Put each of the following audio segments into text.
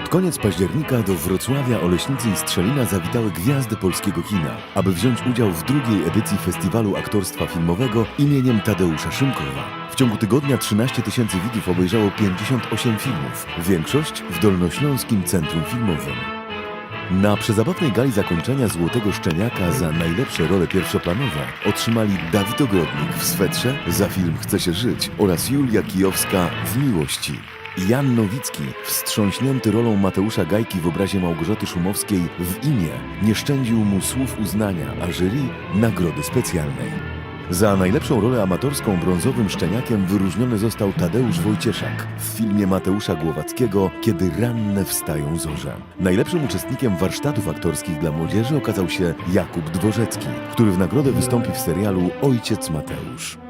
Pod koniec października do Wrocławia, Oleśnicy i Strzelina zawitały gwiazdy polskiego kina, aby wziąć udział w drugiej edycji Festiwalu Aktorstwa Filmowego imieniem Tadeusza Szymkowa. W ciągu tygodnia 13 tysięcy widzów obejrzało 58 filmów, większość w Dolnośląskim Centrum Filmowym. Na przezabawnej gali zakończenia Złotego Szczeniaka za najlepsze role pierwszoplanowe otrzymali Dawid Ogrodnik w swetrze za film Chce się żyć oraz Julia Kijowska w Miłości. Jan Nowicki, wstrząśnięty rolą Mateusza Gajki w obrazie Małgorzaty Szumowskiej w imię, nie szczędził mu słów uznania, a jury nagrody specjalnej. Za najlepszą rolę amatorską brązowym szczeniakiem wyróżniony został Tadeusz Wojcieszak w filmie Mateusza Głowackiego Kiedy ranne wstają zorze. Najlepszym uczestnikiem warsztatów aktorskich dla młodzieży okazał się Jakub Dworzecki, który w nagrodę wystąpi w serialu Ojciec Mateusz.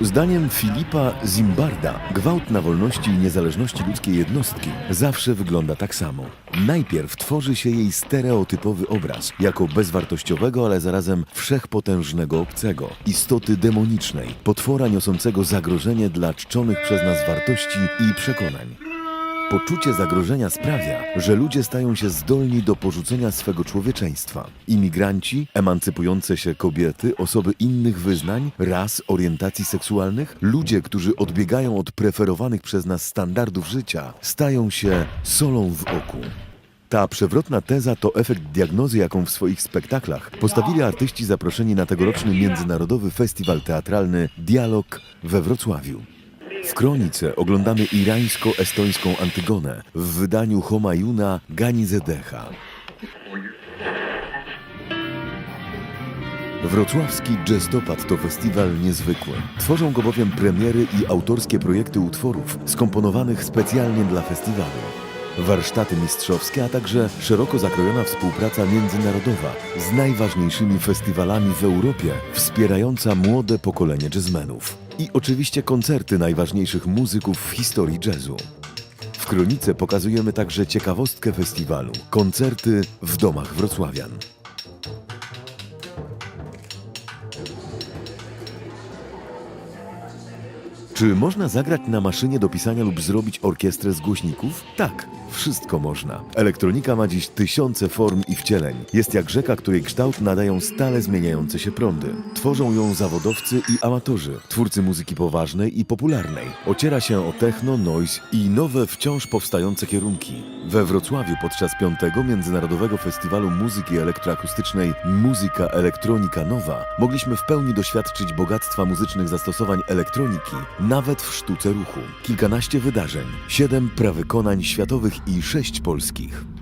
Zdaniem Filipa Zimbarda, gwałt na wolności i niezależności ludzkiej jednostki zawsze wygląda tak samo. Najpierw tworzy się jej stereotypowy obraz, jako bezwartościowego, ale zarazem wszechpotężnego obcego, istoty demonicznej, potwora niosącego zagrożenie dla czczonych przez nas wartości i przekonań. Poczucie zagrożenia sprawia, że ludzie stają się zdolni do porzucenia swego człowieczeństwa. Imigranci, emancypujące się kobiety, osoby innych wyznań, ras, orientacji seksualnych, ludzie, którzy odbiegają od preferowanych przez nas standardów życia, stają się solą w oku. Ta przewrotna teza to efekt diagnozy, jaką w swoich spektaklach postawili artyści zaproszeni na tegoroczny międzynarodowy festiwal teatralny Dialog we Wrocławiu. W Kronice oglądamy irańsko-estońską Antygonę w wydaniu Homayuna Ganizedecha. Wrocławski Jazztopad to festiwal niezwykły. Tworzą go bowiem premiery i autorskie projekty utworów skomponowanych specjalnie dla festiwalu. Warsztaty mistrzowskie, a także szeroko zakrojona współpraca międzynarodowa z najważniejszymi festiwalami w Europie, wspierająca młode pokolenie jazzmenów. I oczywiście koncerty najważniejszych muzyków w historii jazzu. W Kronice pokazujemy także ciekawostkę festiwalu koncerty w domach wrocławian. Czy można zagrać na maszynie do pisania lub zrobić orkiestrę z głośników? Tak, wszystko można. Elektronika ma dziś tysiące form i wcieleń. Jest jak rzeka, której kształt nadają stale zmieniające się prądy. Tworzą ją zawodowcy i amatorzy, twórcy muzyki poważnej i popularnej. Ociera się o techno, noise i nowe, wciąż powstające kierunki. We Wrocławiu podczas piątego Międzynarodowego Festiwalu Muzyki Elektroakustycznej Muzyka Elektronika Nowa mogliśmy w pełni doświadczyć bogactwa muzycznych zastosowań elektroniki, nawet w sztuce ruchu. Kilkanaście wydarzeń, siedem prawykonań światowych i sześć polskich.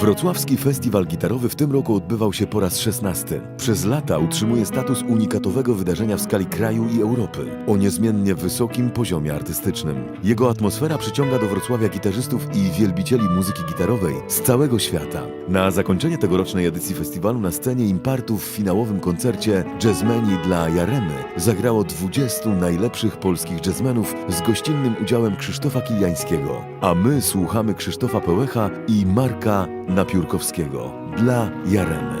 Wrocławski Festiwal Gitarowy w tym roku odbywał się po raz 16. Przez lata utrzymuje status unikatowego wydarzenia w skali kraju i Europy o niezmiennie wysokim poziomie artystycznym. Jego atmosfera przyciąga do Wrocławia gitarzystów i wielbicieli muzyki gitarowej z całego świata. Na zakończenie tegorocznej edycji festiwalu na scenie Impartu w finałowym koncercie Jazzmeni dla Jaremy zagrało 20 najlepszych polskich jazzmenów z gościnnym udziałem Krzysztofa Kiliańskiego. A my słuchamy Krzysztofa Pełecha i Marka Napiórkowskiego dla Jaremy.